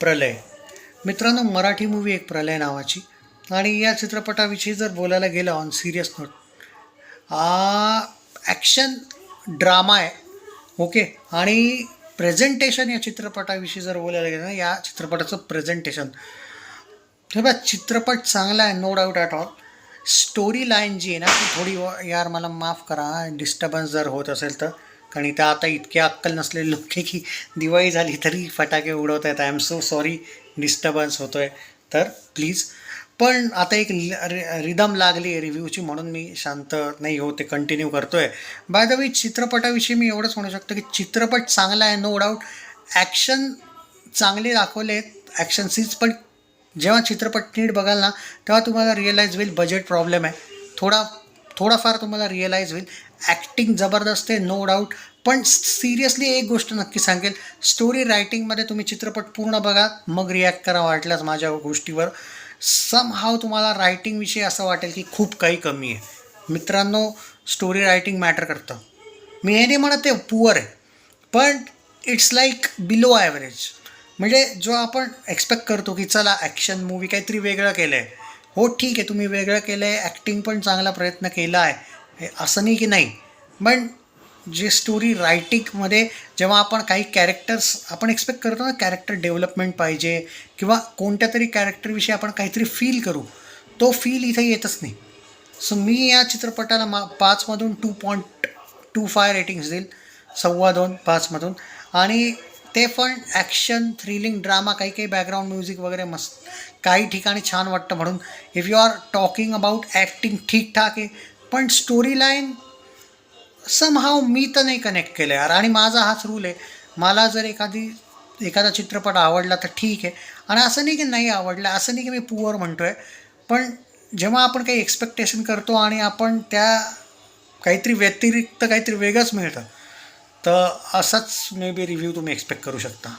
प्रलय. मित्रांनो मराठी मूवी एक प्रलय नावाची. आणि या चित्रपटाविषयी जर बोलायला गेलं on serious note action drama आहे. ओके आणि प्रेझेंटेशन या चित्रपटाविषयी जर बोलायला गेलं ना या चित्रपटाचं प्रेझेंटेशन हे बघा चित्रपट चांगला आहे no doubt at all story line जी आहे ना ती थोडी व- यार मला माफ करा डिस्टर्बन्स जर होत असेल तर. कारण इथं आता इतके अक्कल नसलेले लोक की दिवाळी झाली तरी फटाके उडवत आहेत I am so sorry disturbance होतो आहे तर प्लीज पण आता एक रिदम लागली आहे रिव्ह्यूची म्हणून मी शांत नाही होते कंटिन्यू करतो आहे बाय द वे चित्रपटाविषयी मी एवढंच म्हणू शकतो की चित्रपट चांगला आहे नो डाऊट ॲक्शन चांगले दाखवले आहेत ॲक्शन सीन्स पण जेव्हा चित्रपट नीट बघाल ना तेव्हा तुम्हाला रिअलाईज होईल बजेट प्रॉब्लेम आहे. थोडा थोडाफार तुम्हाला रिअलाईज होईल. ॲक्टिंग जबरदस्त आहे नो डाऊट पण सिरियसली एक गोष्ट नक्की सांगेल. स्टोरी रायटिंगमध्ये तुम्ही चित्रपट पूर्ण बघा मग रिॲक्ट करा वाटल्यास माझ्या गोष्टीवर. सम हाव तुम्हाला रायटिंगविषयी असं वाटेल की खूप काही कमी आहे. मित्रांनो स्टोरी रायटिंग मॅटर करतं. मी हे नाही म्हणत ते पुअर आहे. पण इट्स लाईक बिलो ॲव्हरेज म्हणजे जो आपण एक्सपेक्ट करतो की चला ॲक्शन मूवी काहीतरी वेगळं केलं आहे हो ठीक आहे तुम्ही वेगळं केलं आहे ॲक्टिंग पण चांगला प्रयत्न केला आहे. हे असं नाही की नाही. पण जे स्टोरी रायटिंगमध्ये जेव्हा आपण काही कॅरेक्टर्स आपण एक्सपेक्ट करतो ना कॅरेक्टर डेव्हलपमेंट पाहिजे किंवा कोणत्या तरी कॅरेक्टरविषयी आपण काहीतरी फील करू तो फील इथे येतच नाही. सो मी या चित्रपटाला मा पाचमधून two point two five ratings देईल सव्वा दोन पाचमधून आणि ते पण ॲक्शन थ्रिलिंग ड्रामा काही काही बॅकग्राऊंड म्युझिक वगैरे मस्त. काही ठिकाणी छान वाटतं म्हणून. If you are talking about acting ठीकठाक आहे. पण स्टोरी लाईन समहाव मी तर नाही कनेक्ट केलं यार. आणि माझा हाच रूल आहे. मला जर एखादी एखादा चित्रपट आवडला तर ठीक आहे. आणि असं नाही की नाही आवडला असं नाही की मी पुअर म्हणतो आहे पण जेव्हा आपण काही एक्सपेक्टेशन करतो आणि आपण त्या काहीतरी व्यतिरिक्त काहीतरी वेगळंच मिळतं. तर असाच मे बी रिव्ह्यू तुम्ही एक्सपेक्ट करू शकता.